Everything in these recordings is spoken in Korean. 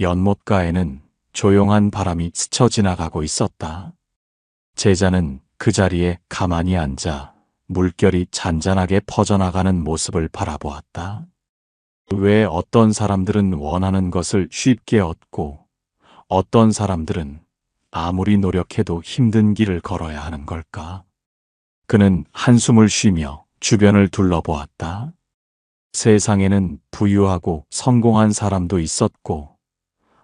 연못가에는 조용한 바람이 스쳐 지나가고 있었다. 제자는 그 자리에 가만히 앉아 물결이 잔잔하게 퍼져나가는 모습을 바라보았다. 왜 어떤 사람들은 원하는 것을 쉽게 얻고 어떤 사람들은 아무리 노력해도 힘든 길을 걸어야 하는 걸까? 그는 한숨을 쉬며 주변을 둘러보았다. 세상에는 부유하고 성공한 사람도 있었고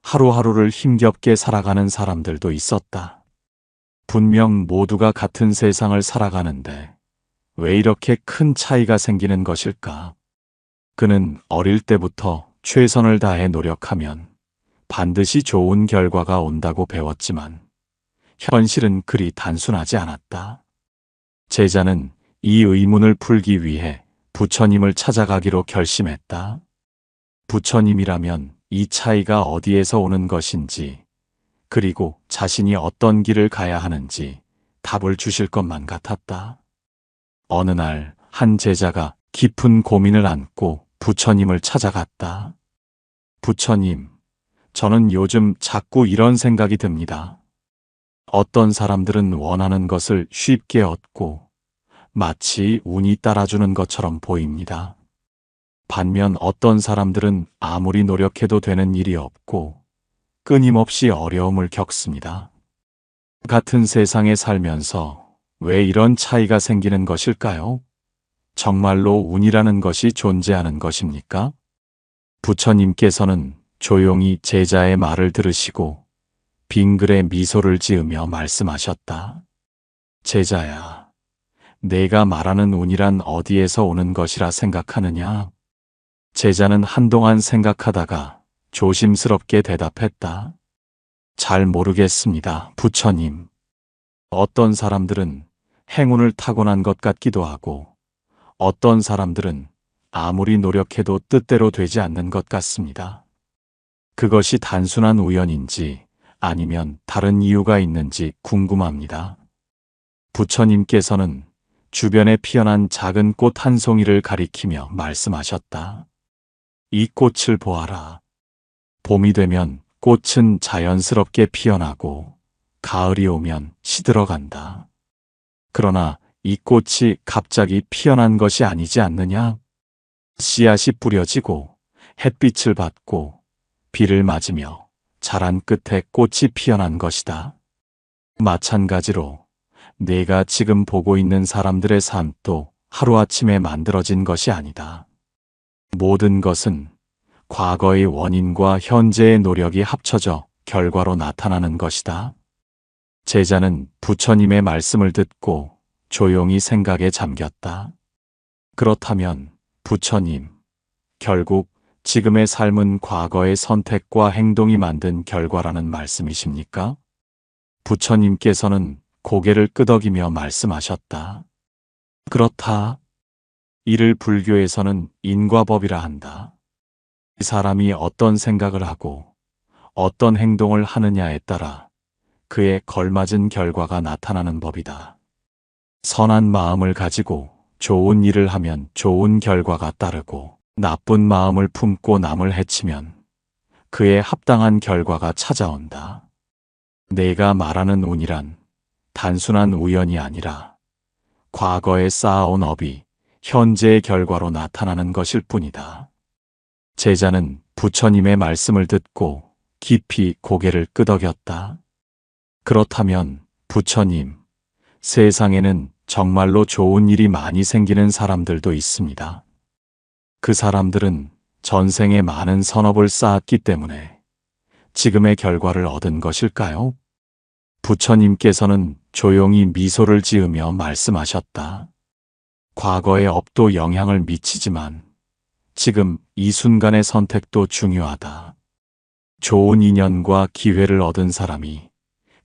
하루하루를 힘겹게 살아가는 사람들도 있었다. 분명 모두가 같은 세상을 살아가는데 왜 이렇게 큰 차이가 생기는 것일까? 그는 어릴 때부터 최선을 다해 노력하면 반드시 좋은 결과가 온다고 배웠지만 현실은 그리 단순하지 않았다. 제자는 이 의문을 풀기 위해 부처님을 찾아가기로 결심했다. 부처님이라면 이 차이가 어디에서 오는 것인지, 그리고 자신이 어떤 길을 가야 하는지 답을 주실 것만 같았다. 어느 날 한 제자가 깊은 고민을 안고 부처님을 찾아갔다. 부처님, 저는 요즘 자꾸 이런 생각이 듭니다. 어떤 사람들은 원하는 것을 쉽게 얻고 마치 운이 따라주는 것처럼 보입니다. 반면 어떤 사람들은 아무리 노력해도 되는 일이 없고 끊임없이 어려움을 겪습니다. 같은 세상에 살면서 왜 이런 차이가 생기는 것일까요? 정말로 운이라는 것이 존재하는 것입니까? 부처님께서는 조용히 제자의 말을 들으시고 빙글에 미소를 지으며 말씀하셨다. 제자야, 내가 말하는 운이란 어디에서 오는 것이라 생각하느냐? 제자는 한동안 생각하다가 조심스럽게 대답했다. 잘 모르겠습니다, 부처님. 어떤 사람들은 행운을 타고난 것 같기도 하고, 어떤 사람들은 아무리 노력해도 뜻대로 되지 않는 것 같습니다. 그것이 단순한 우연인지 아니면 다른 이유가 있는지 궁금합니다. 부처님께서는 주변에 피어난 작은 꽃 한 송이를 가리키며 말씀하셨다. 이 꽃을 보아라. 봄이 되면 꽃은 자연스럽게 피어나고 가을이 오면 시들어간다. 그러나 이 꽃이 갑자기 피어난 것이 아니지 않느냐? 씨앗이 뿌려지고 햇빛을 받고 비를 맞으며 자란 끝에 꽃이 피어난 것이다. 마찬가지로 내가 지금 보고 있는 사람들의 삶도 하루아침에 만들어진 것이 아니다. 모든 것은 과거의 원인과 현재의 노력이 합쳐져 결과로 나타나는 것이다. 제자는 부처님의 말씀을 듣고 조용히 생각에 잠겼다. 그렇다면 부처님, 결국 지금의 삶은 과거의 선택과 행동이 만든 결과라는 말씀이십니까? 부처님께서는 고개를 끄덕이며 말씀하셨다. 그렇다. 이를 불교에서는 인과법이라 한다. 이 사람이 어떤 생각을 하고 어떤 행동을 하느냐에 따라 그에 걸맞은 결과가 나타나는 법이다. 선한 마음을 가지고 좋은 일을 하면 좋은 결과가 따르고 나쁜 마음을 품고 남을 해치면 그에 합당한 결과가 찾아온다. 내가 말하는 운이란 단순한 우연이 아니라 과거에 쌓아온 업이 현재의 결과로 나타나는 것일 뿐이다. 제자는 부처님의 말씀을 듣고 깊이 고개를 끄덕였다. 그렇다면 부처님, 세상에는 정말로 좋은 일이 많이 생기는 사람들도 있습니다. 그 사람들은 전생에 많은 선업을 쌓았기 때문에 지금의 결과를 얻은 것일까요? 부처님께서는 조용히 미소를 지으며 말씀하셨다. 과거의 업도 영향을 미치지만 지금 이 순간의 선택도 중요하다. 좋은 인연과 기회를 얻은 사람이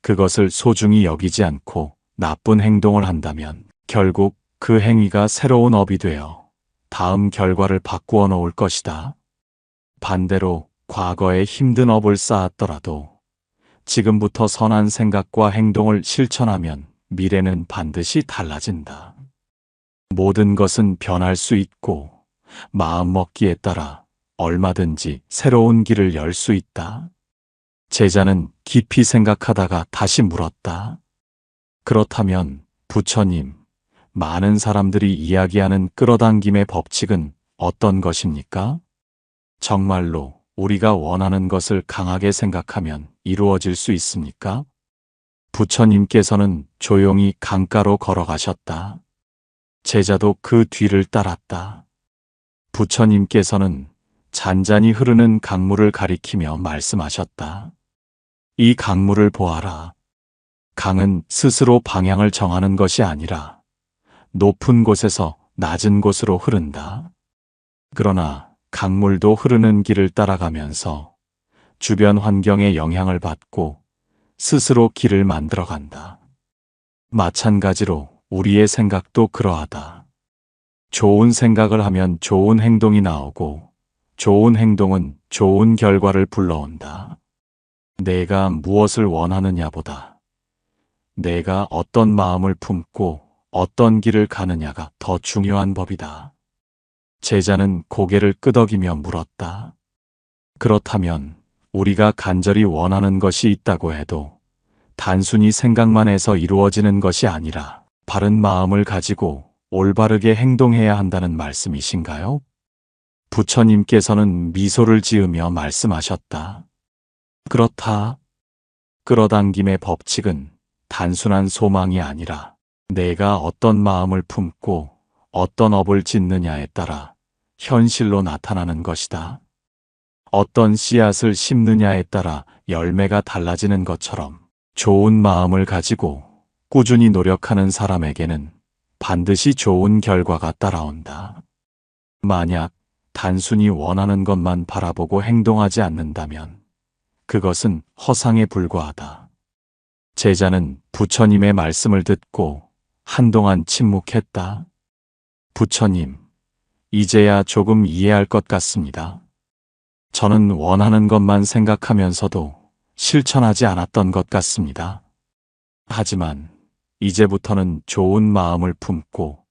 그것을 소중히 여기지 않고 나쁜 행동을 한다면 결국 그 행위가 새로운 업이 되어 다음 결과를 바꾸어 놓을 것이다. 반대로 과거에 힘든 업을 쌓았더라도 지금부터 선한 생각과 행동을 실천하면 미래는 반드시 달라진다. 모든 것은 변할 수 있고 마음 먹기에 따라 얼마든지 새로운 길을 열 수 있다. 제자는 깊이 생각하다가 다시 물었다. 그렇다면 부처님, 많은 사람들이 이야기하는 끌어당김의 법칙은 어떤 것입니까? 정말로 우리가 원하는 것을 강하게 생각하면 이루어질 수 있습니까? 부처님께서는 조용히 강가로 걸어가셨다. 제자도 그 뒤를 따랐다. 부처님께서는 잔잔히 흐르는 강물을 가리키며 말씀하셨다. 이 강물을 보아라. 강은 스스로 방향을 정하는 것이 아니라 높은 곳에서 낮은 곳으로 흐른다. 그러나 강물도 흐르는 길을 따라가면서 주변 환경에 영향을 받고 스스로 길을 만들어 간다. 마찬가지로 우리의 생각도 그러하다. 좋은 생각을 하면 좋은 행동이 나오고 좋은 행동은 좋은 결과를 불러온다. 내가 무엇을 원하느냐보다 내가 어떤 마음을 품고 어떤 길을 가느냐가 더 중요한 법이다. 제자는 고개를 끄덕이며 물었다. 그렇다면 우리가 간절히 원하는 것이 있다고 해도 단순히 생각만 해서 이루어지는 것이 아니라 바른 마음을 가지고 올바르게 행동해야 한다는 말씀이신가요? 부처님께서는 미소를 지으며 말씀하셨다. 그렇다. 끌어당김의 법칙은 단순한 소망이 아니라 내가 어떤 마음을 품고 어떤 업을 짓느냐에 따라 현실로 나타나는 것이다. 어떤 씨앗을 심느냐에 따라 열매가 달라지는 것처럼 좋은 마음을 가지고 꾸준히 노력하는 사람에게는 반드시 좋은 결과가 따라온다. 만약 단순히 원하는 것만 바라보고 행동하지 않는다면 그것은 허상에 불과하다. 제자는 부처님의 말씀을 듣고 한동안 침묵했다. 부처님, 이제야 조금 이해할 것 같습니다. 저는 원하는 것만 생각하면서도 실천하지 않았던 것 같습니다. 하지만 이제부터는 좋은 마음을 품고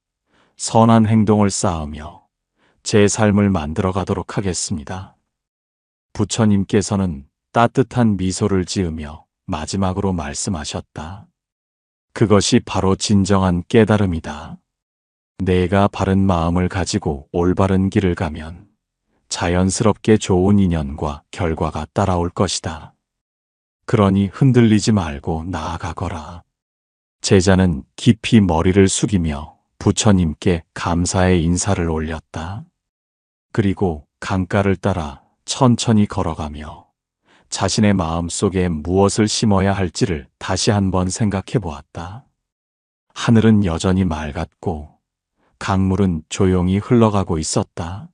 선한 행동을 쌓으며 제 삶을 만들어 가도록 하겠습니다. 부처님께서는 따뜻한 미소를 지으며 마지막으로 말씀하셨다. 그것이 바로 진정한 깨달음이다. 내가 바른 마음을 가지고 올바른 길을 가면 자연스럽게 좋은 인연과 결과가 따라올 것이다. 그러니 흔들리지 말고 나아가거라. 제자는 깊이 머리를 숙이며 부처님께 감사의 인사를 올렸다. 그리고 강가를 따라 천천히 걸어가며 자신의 마음 속에 무엇을 심어야 할지를 다시 한번 생각해 보았다. 하늘은 여전히 맑았고 강물은 조용히 흘러가고 있었다.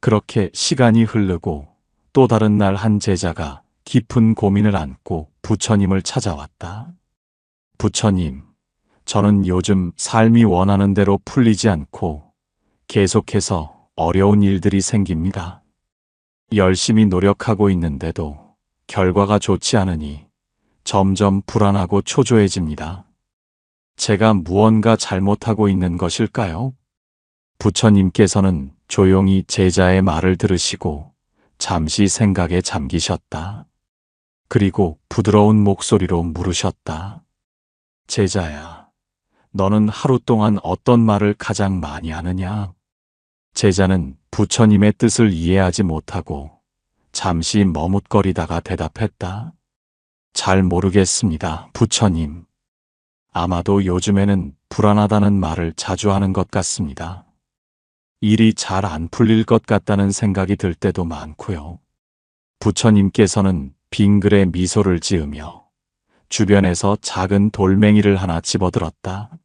그렇게 시간이 흐르고 또 다른 날 한 제자가 깊은 고민을 안고 부처님을 찾아왔다. 부처님, 저는 요즘 삶이 원하는 대로 풀리지 않고 계속해서 어려운 일들이 생깁니다. 열심히 노력하고 있는데도 결과가 좋지 않으니 점점 불안하고 초조해집니다. 제가 무언가 잘못하고 있는 것일까요? 부처님께서는 조용히 제자의 말을 들으시고 잠시 생각에 잠기셨다. 그리고 부드러운 목소리로 물으셨다. 제자야, 너는 하루 동안 어떤 말을 가장 많이 하느냐? 제자는 부처님의 뜻을 이해하지 못하고 잠시 머뭇거리다가 대답했다. 잘 모르겠습니다, 부처님. 아마도 요즘에는 불안하다는 말을 자주 하는 것 같습니다. 일이 잘 안 풀릴 것 같다는 생각이 들 때도 많고요. 부처님께서는 빙글에 미소를 지으며 주변에서 작은 돌멩이를 하나 집어들었다.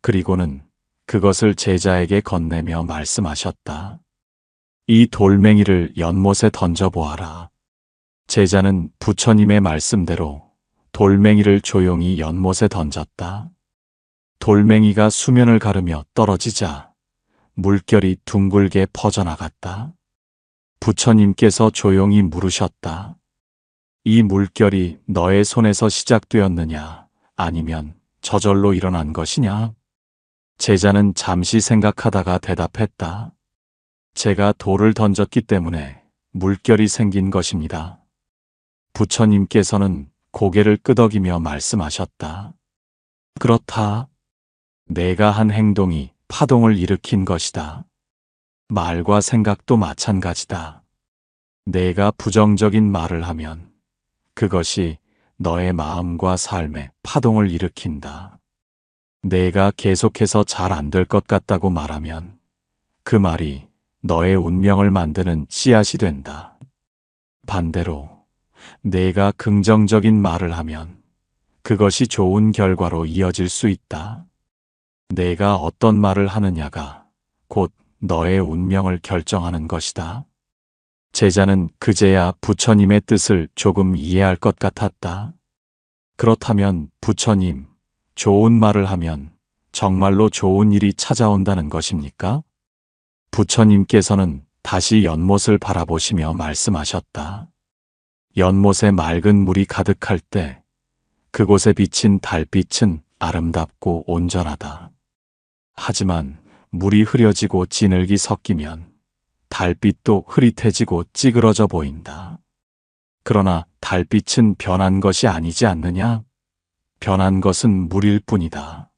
그리고는 그것을 제자에게 건네며 말씀하셨다. 이 돌멩이를 연못에 던져보아라. 제자는 부처님의 말씀대로 돌멩이를 조용히 연못에 던졌다. 돌멩이가 수면을 가르며 떨어지자 물결이 둥글게 퍼져나갔다. 부처님께서 조용히 물으셨다. 이 물결이 너의 손에서 시작되었느냐 아니면 저절로 일어난 것이냐? 제자는 잠시 생각하다가 대답했다. 제가 돌을 던졌기 때문에 물결이 생긴 것입니다. 부처님께서는 고개를 끄덕이며 말씀하셨다. 그렇다. 내가 한 행동이 파동을 일으킨 것이다. 말과 생각도 마찬가지다. 내가 부정적인 말을 하면 그것이 너의 마음과 삶에 파동을 일으킨다. 내가 계속해서 잘 안 될 것 같다고 말하면 그 말이 너의 운명을 만드는 씨앗이 된다. 반대로 내가 긍정적인 말을 하면 그것이 좋은 결과로 이어질 수 있다. 내가 어떤 말을 하느냐가 곧 너의 운명을 결정하는 것이다. 제자는 그제야 부처님의 뜻을 조금 이해할 것 같았다. 그렇다면 부처님, 좋은 말을 하면 정말로 좋은 일이 찾아온다는 것입니까? 부처님께서는 다시 연못을 바라보시며 말씀하셨다. 연못에 맑은 물이 가득할 때 그곳에 비친 달빛은 아름답고 온전하다. 하지만 물이 흐려지고 진흙이 섞이면 달빛도 흐릿해지고 찌그러져 보인다. 그러나 달빛은 변한 것이 아니지 않느냐? 변한 것은 물일 뿐이다.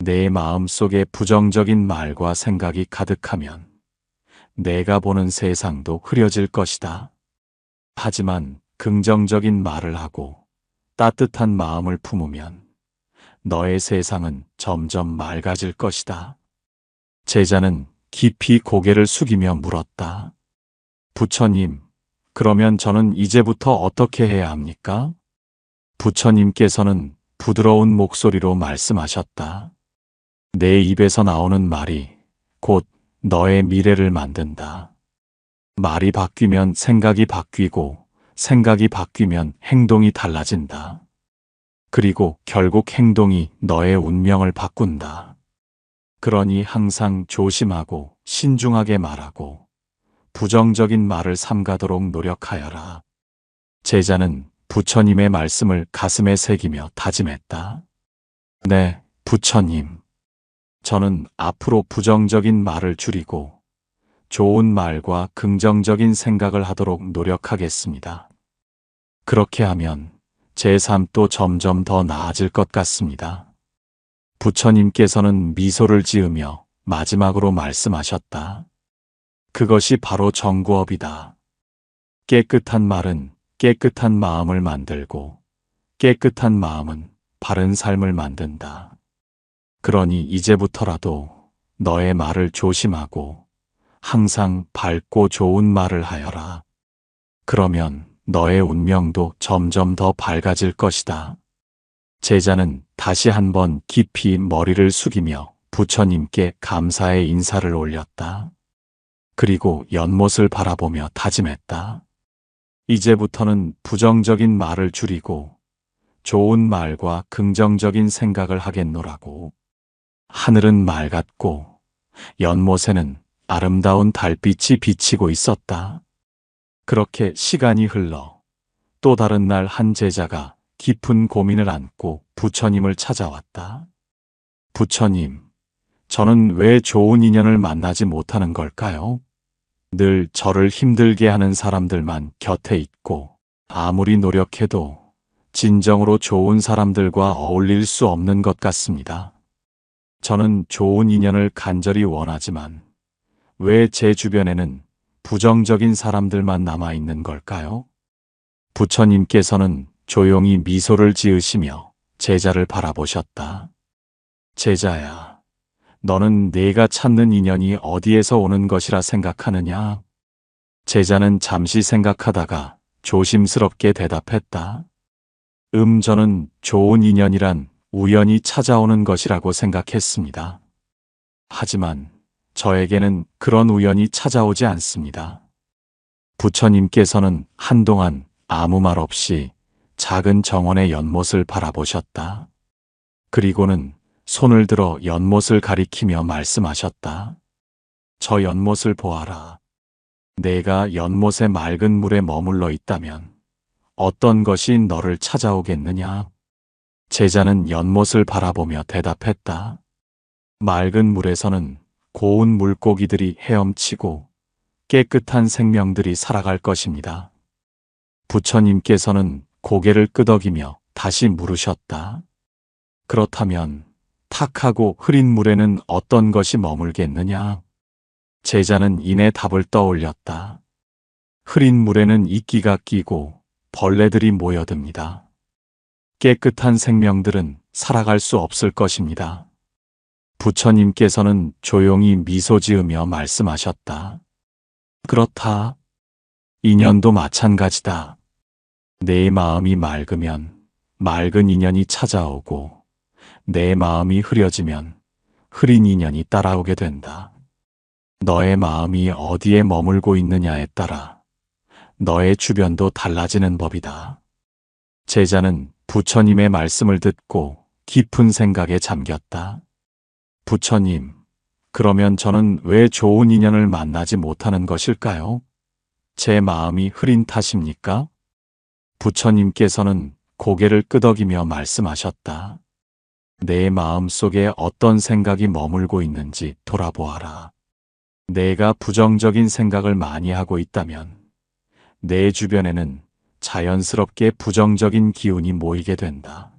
내 마음 속에 부정적인 말과 생각이 가득하면 내가 보는 세상도 흐려질 것이다. 하지만 긍정적인 말을 하고 따뜻한 마음을 품으면 너의 세상은 점점 맑아질 것이다. 제자는 깊이 고개를 숙이며 물었다. 부처님, 그러면 저는 이제부터 어떻게 해야 합니까? 부처님께서는 부드러운 목소리로 말씀하셨다. 내 입에서 나오는 말이 곧 너의 미래를 만든다. 말이 바뀌면 생각이 바뀌고 생각이 바뀌면 행동이 달라진다. 그리고 결국 행동이 너의 운명을 바꾼다. 그러니 항상 조심하고 신중하게 말하고 부정적인 말을 삼가도록 노력하여라. 제자는 부처님의 말씀을 가슴에 새기며 다짐했다. 네, 부처님. 저는 앞으로 부정적인 말을 줄이고 좋은 말과 긍정적인 생각을 하도록 노력하겠습니다. 그렇게 하면 제 삶도 점점 더 나아질 것 같습니다. 부처님께서는 미소를 지으며 마지막으로 말씀하셨다. 그것이 바로 정구업이다. 깨끗한 말은 깨끗한 마음을 만들고 깨끗한 마음은 바른 삶을 만든다. 그러니 이제부터라도 너의 말을 조심하고 항상 밝고 좋은 말을 하여라. 그러면 너의 운명도 점점 더 밝아질 것이다. 제자는 다시 한번 깊이 머리를 숙이며 부처님께 감사의 인사를 올렸다. 그리고 연못을 바라보며 다짐했다. 이제부터는 부정적인 말을 줄이고 좋은 말과 긍정적인 생각을 하겠노라고. 하늘은 맑았고 연못에는 아름다운 달빛이 비치고 있었다. 그렇게 시간이 흘러 또 다른 날 한 제자가 깊은 고민을 안고 부처님을 찾아왔다. 부처님, 저는 왜 좋은 인연을 만나지 못하는 걸까요? 늘 저를 힘들게 하는 사람들만 곁에 있고 아무리 노력해도 진정으로 좋은 사람들과 어울릴 수 없는 것 같습니다. 저는 좋은 인연을 간절히 원하지만 왜 제 주변에는 부정적인 사람들만 남아 있는 걸까요? 부처님께서는 조용히 미소를 지으시며 제자를 바라보셨다. 제자야, 너는 내가 찾는 인연이 어디에서 오는 것이라 생각하느냐? 제자는 잠시 생각하다가 조심스럽게 대답했다. 음, 저는 좋은 인연이란 우연히 찾아오는 것이라고 생각했습니다. 하지만 저에게는 그런 우연이 찾아오지 않습니다. 부처님께서는 한동안 아무 말 없이 작은 정원의 연못을 바라보셨다. 그리고는 손을 들어 연못을 가리키며 말씀하셨다. 저 연못을 보아라. 내가 연못의 맑은 물에 머물러 있다면 어떤 것이 너를 찾아오겠느냐? 제자는 연못을 바라보며 대답했다. 맑은 물에서는 고운 물고기들이 헤엄치고 깨끗한 생명들이 살아갈 것입니다. 부처님께서는 고개를 끄덕이며 다시 물으셨다. 그렇다면 탁하고 흐린 물에는 어떤 것이 머물겠느냐? 제자는 이내 답을 떠올렸다. 흐린 물에는 이끼가 끼고 벌레들이 모여듭니다. 깨끗한 생명들은 살아갈 수 없을 것입니다. 부처님께서는 조용히 미소 지으며 말씀하셨다. 그렇다. 인연도 마찬가지다. 내 마음이 맑으면 맑은 인연이 찾아오고 내 마음이 흐려지면 흐린 인연이 따라오게 된다. 너의 마음이 어디에 머물고 있느냐에 따라 너의 주변도 달라지는 법이다. 제자는 부처님의 말씀을 듣고 깊은 생각에 잠겼다. 부처님, 그러면 저는 왜 좋은 인연을 만나지 못하는 것일까요? 제 마음이 흐린 탓입니까? 부처님께서는 고개를 끄덕이며 말씀하셨다. 내 마음 속에 어떤 생각이 머물고 있는지 돌아보아라. 내가 부정적인 생각을 많이 하고 있다면 내 주변에는 자연스럽게 부정적인 기운이 모이게 된다.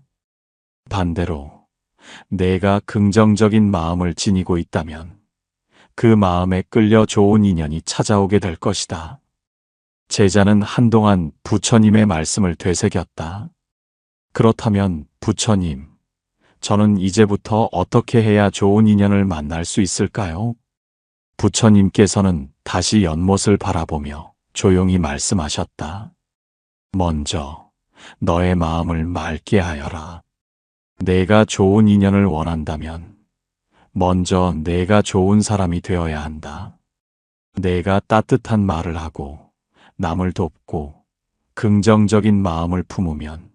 반대로 내가 긍정적인 마음을 지니고 있다면 그 마음에 끌려 좋은 인연이 찾아오게 될 것이다. 제자는 한동안 부처님의 말씀을 되새겼다. 그렇다면 부처님, 저는 이제부터 어떻게 해야 좋은 인연을 만날 수 있을까요? 부처님께서는 다시 연못을 바라보며 조용히 말씀하셨다. 먼저 너의 마음을 맑게 하여라. 내가 좋은 인연을 원한다면 먼저 내가 좋은 사람이 되어야 한다. 내가 따뜻한 말을 하고 남을 돕고 긍정적인 마음을 품으면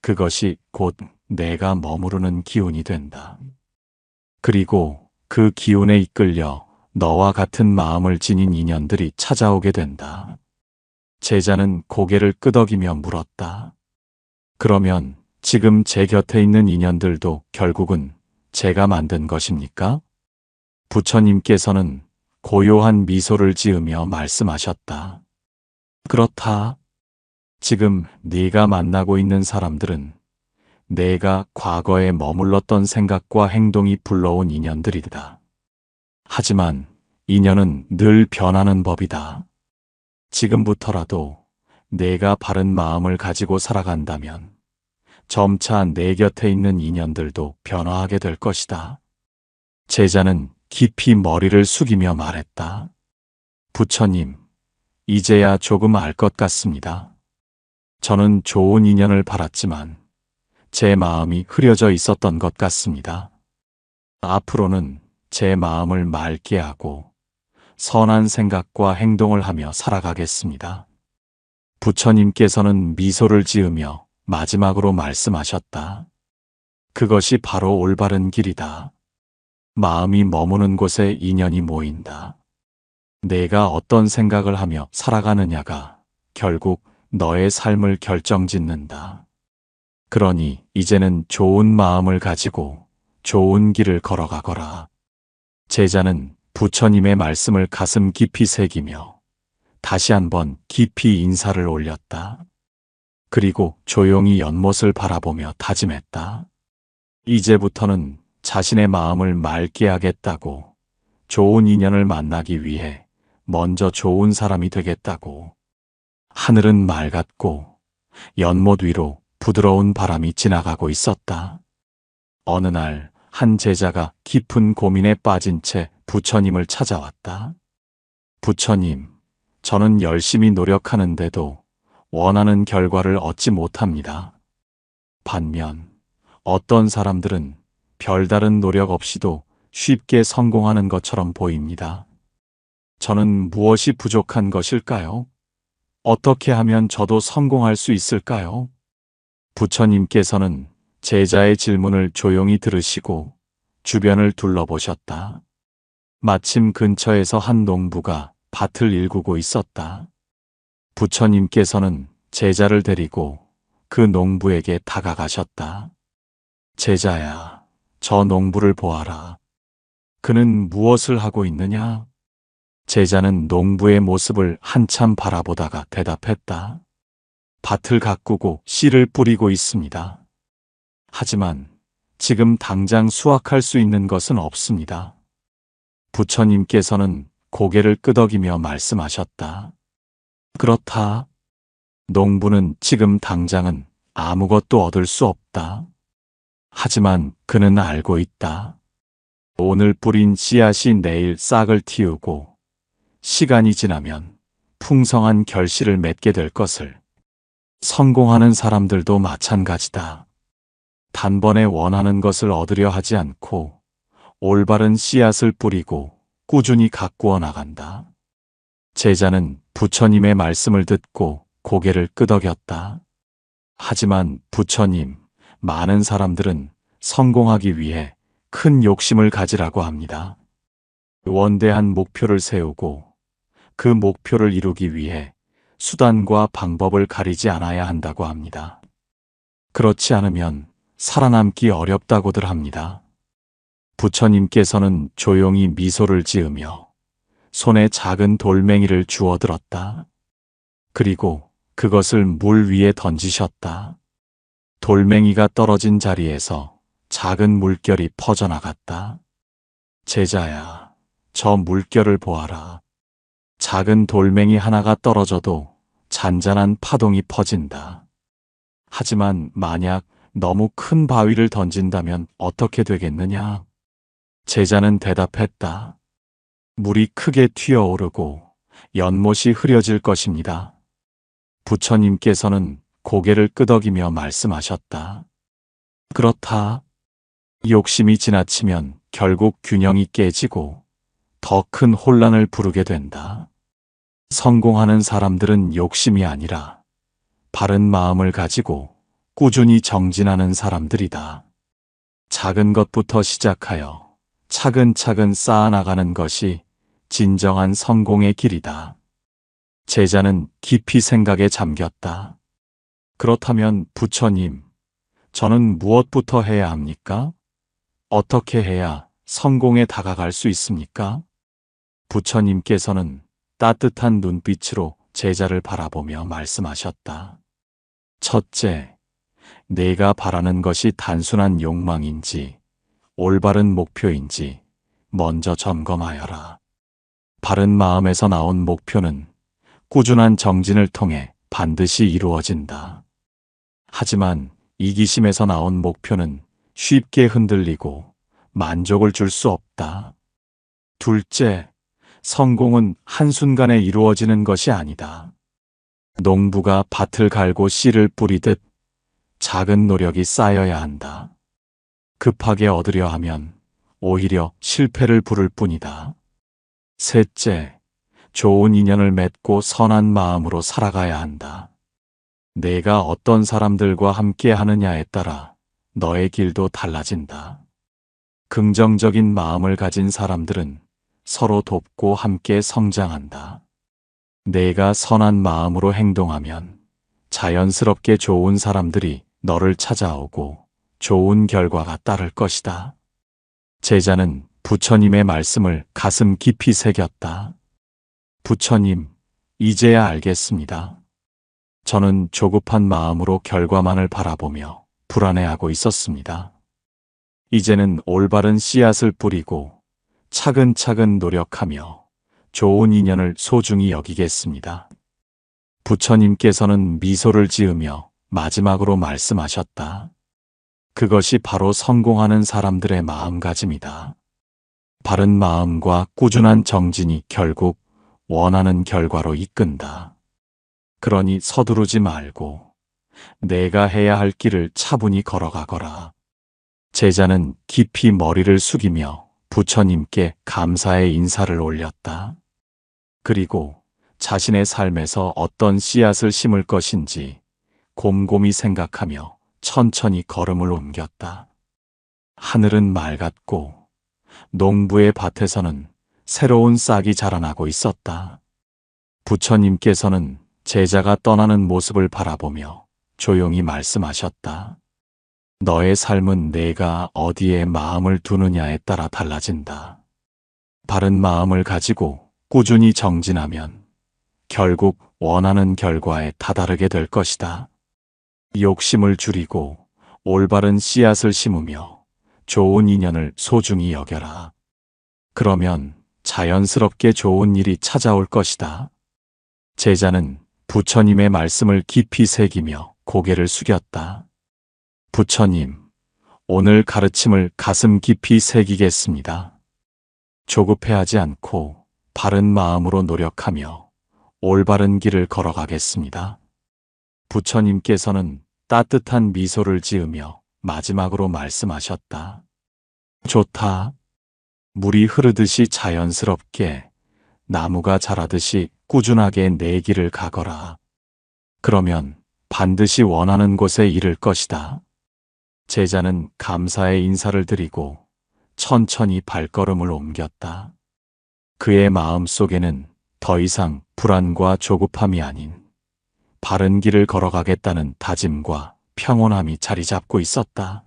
그것이 곧 내가 머무르는 기운이 된다. 그리고 그 기운에 이끌려 너와 같은 마음을 지닌 인연들이 찾아오게 된다. 제자는 고개를 끄덕이며 물었다. 그러면 지금 제 곁에 있는 인연들도 결국은 제가 만든 것입니까? 부처님께서는 고요한 미소를 지으며 말씀하셨다. 그렇다. 지금 네가 만나고 있는 사람들은 내가 과거에 머물렀던 생각과 행동이 불러온 인연들이다. 하지만 인연은 늘 변하는 법이다. 지금부터라도 내가 바른 마음을 가지고 살아간다면 점차 내 곁에 있는 인연들도 변화하게 될 것이다. 제자는 깊이 머리를 숙이며 말했다. 부처님, 이제야 조금 알 것 같습니다. 저는 좋은 인연을 바랐지만 제 마음이 흐려져 있었던 것 같습니다. 앞으로는 제 마음을 맑게 하고 선한 생각과 행동을 하며 살아가겠습니다. 부처님께서는 미소를 지으며 마지막으로 말씀하셨다. 그것이 바로 올바른 길이다. 마음이 머무는 곳에 인연이 모인다. 내가 어떤 생각을 하며 살아가느냐가 결국 너의 삶을 결정짓는다. 그러니 이제는 좋은 마음을 가지고 좋은 길을 걸어가거라. 제자는 부처님의 말씀을 가슴 깊이 새기며 다시 한번 깊이 인사를 올렸다. 그리고 조용히 연못을 바라보며 다짐했다. 이제부터는 자신의 마음을 맑게 하겠다고 좋은 인연을 만나기 위해 먼저 좋은 사람이 되겠다고 하늘은 맑았고 연못 위로 부드러운 바람이 지나가고 있었다. 어느 날 한 제자가 깊은 고민에 빠진 채 부처님을 찾아왔다. 부처님, 저는 열심히 노력하는데도 원하는 결과를 얻지 못합니다. 반면 어떤 사람들은 별다른 노력 없이도 쉽게 성공하는 것처럼 보입니다. 저는 무엇이 부족한 것일까요? 어떻게 하면 저도 성공할 수 있을까요? 부처님께서는 제자의 질문을 조용히 들으시고 주변을 둘러보셨다. 마침 근처에서 한 농부가 밭을 일구고 있었다. 부처님께서는 제자를 데리고 그 농부에게 다가가셨다. 제자야, 저 농부를 보아라. 그는 무엇을 하고 있느냐? 제자는 농부의 모습을 한참 바라보다가 대답했다. 밭을 가꾸고 씨를 뿌리고 있습니다. 하지만 지금 당장 수확할 수 있는 것은 없습니다. 부처님께서는 고개를 끄덕이며 말씀하셨다. 그렇다. 농부는 지금 당장은 아무것도 얻을 수 없다. 하지만 그는 알고 있다. 오늘 뿌린 씨앗이 내일 싹을 틔우고 시간이 지나면 풍성한 결실을 맺게 될 것을. 성공하는 사람들도 마찬가지다. 단번에 원하는 것을 얻으려 하지 않고 올바른 씨앗을 뿌리고 꾸준히 가꾸어 나간다. 제자는 부처님의 말씀을 듣고 고개를 끄덕였다. 하지만 부처님, 많은 사람들은 성공하기 위해 큰 욕심을 가지라고 합니다. 원대한 목표를 세우고 그 목표를 이루기 위해 수단과 방법을 가리지 않아야 한다고 합니다. 그렇지 않으면 살아남기 어렵다고들 합니다. 부처님께서는 조용히 미소를 지으며 손에 작은 돌멩이를 주워 들었다. 그리고 그것을 물 위에 던지셨다. 돌멩이가 떨어진 자리에서 작은 물결이 퍼져나갔다. 제자야, 저 물결을 보아라. 작은 돌멩이 하나가 떨어져도 잔잔한 파동이 퍼진다. 하지만 만약 너무 큰 바위를 던진다면 어떻게 되겠느냐? 제자는 대답했다. 물이 크게 튀어오르고 연못이 흐려질 것입니다. 부처님께서는 고개를 끄덕이며 말씀하셨다. 그렇다. 욕심이 지나치면 결국 균형이 깨지고 더 큰 혼란을 부르게 된다. 성공하는 사람들은 욕심이 아니라 바른 마음을 가지고 꾸준히 정진하는 사람들이다. 작은 것부터 시작하여 차근차근 쌓아나가는 것이 진정한 성공의 길이다. 제자는 깊이 생각에 잠겼다. 그렇다면 부처님, 저는 무엇부터 해야 합니까? 어떻게 해야 성공에 다가갈 수 있습니까? 부처님께서는 따뜻한 눈빛으로 제자를 바라보며 말씀하셨다. 첫째, 내가 바라는 것이 단순한 욕망인지 올바른 목표인지 먼저 점검하여라. 바른 마음에서 나온 목표는 꾸준한 정진을 통해 반드시 이루어진다. 하지만 이기심에서 나온 목표는 쉽게 흔들리고 만족을 줄 수 없다. 둘째, 성공은 한순간에 이루어지는 것이 아니다. 농부가 밭을 갈고 씨를 뿌리듯 작은 노력이 쌓여야 한다. 급하게 얻으려 하면 오히려 실패를 부를 뿐이다. 셋째, 좋은 인연을 맺고 선한 마음으로 살아가야 한다. 내가 어떤 사람들과 함께 하느냐에 따라 너의 길도 달라진다. 긍정적인 마음을 가진 사람들은 서로 돕고 함께 성장한다. 내가 선한 마음으로 행동하면 자연스럽게 좋은 사람들이 너를 찾아오고 좋은 결과가 따를 것이다. 제자는 부처님의 말씀을 가슴 깊이 새겼다. 부처님, 이제야 알겠습니다. 저는 조급한 마음으로 결과만을 바라보며 불안해하고 있었습니다. 이제는 올바른 씨앗을 뿌리고 차근차근 노력하며 좋은 인연을 소중히 여기겠습니다. 부처님께서는 미소를 지으며 마지막으로 말씀하셨다. 그것이 바로 성공하는 사람들의 마음가짐이다. 바른 마음과 꾸준한 정진이 결국 원하는 결과로 이끈다. 그러니 서두르지 말고 내가 해야 할 길을 차분히 걸어가거라. 제자는 깊이 머리를 숙이며 부처님께 감사의 인사를 올렸다. 그리고 자신의 삶에서 어떤 씨앗을 심을 것인지 곰곰이 생각하며 천천히 걸음을 옮겼다. 하늘은 맑았고 농부의 밭에서는 새로운 싹이 자라나고 있었다. 부처님께서는 제자가 떠나는 모습을 바라보며 조용히 말씀하셨다. 너의 삶은 내가 어디에 마음을 두느냐에 따라 달라진다. 바른 마음을 가지고 꾸준히 정진하면 결국 원하는 결과에 다다르게 될 것이다. 욕심을 줄이고 올바른 씨앗을 심으며 좋은 인연을 소중히 여겨라. 그러면 자연스럽게 좋은 일이 찾아올 것이다. 제자는 부처님의 말씀을 깊이 새기며 고개를 숙였다. 부처님, 오늘 가르침을 가슴 깊이 새기겠습니다. 조급해하지 않고 바른 마음으로 노력하며 올바른 길을 걸어가겠습니다. 부처님께서는 따뜻한 미소를 지으며 마지막으로 말씀하셨다. 좋다. 물이 흐르듯이 자연스럽게 나무가 자라듯이 꾸준하게 내 길을 가거라. 그러면 반드시 원하는 곳에 이를 것이다. 제자는 감사의 인사를 드리고 천천히 발걸음을 옮겼다. 그의 마음 속에는 더 이상 불안과 조급함이 아닌 바른 길을 걸어가겠다는 다짐과 평온함이 자리 잡고 있었다.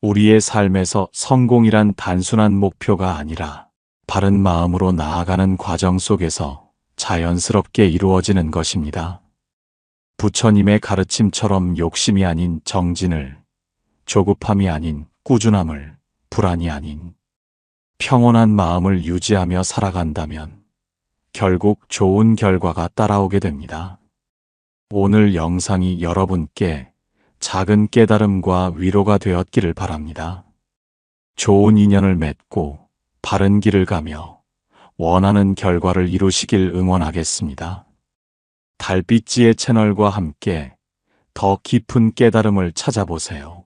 우리의 삶에서 성공이란 단순한 목표가 아니라 바른 마음으로 나아가는 과정 속에서 자연스럽게 이루어지는 것입니다. 부처님의 가르침처럼 욕심이 아닌 정진을, 조급함이 아닌 꾸준함을, 불안이 아닌 평온한 마음을 유지하며 살아간다면 결국 좋은 결과가 따라오게 됩니다. 오늘 영상이 여러분께 작은 깨달음과 위로가 되었기를 바랍니다. 좋은 인연을 맺고 바른 길을 가며 원하는 결과를 이루시길 응원하겠습니다. 달빛지의 채널과 함께 더 깊은 깨달음을 찾아보세요.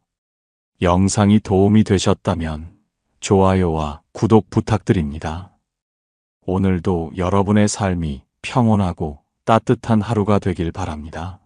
영상이 도움이 되셨다면 좋아요와 구독 부탁드립니다. 오늘도 여러분의 삶이 평온하고 따뜻한 하루가 되길 바랍니다.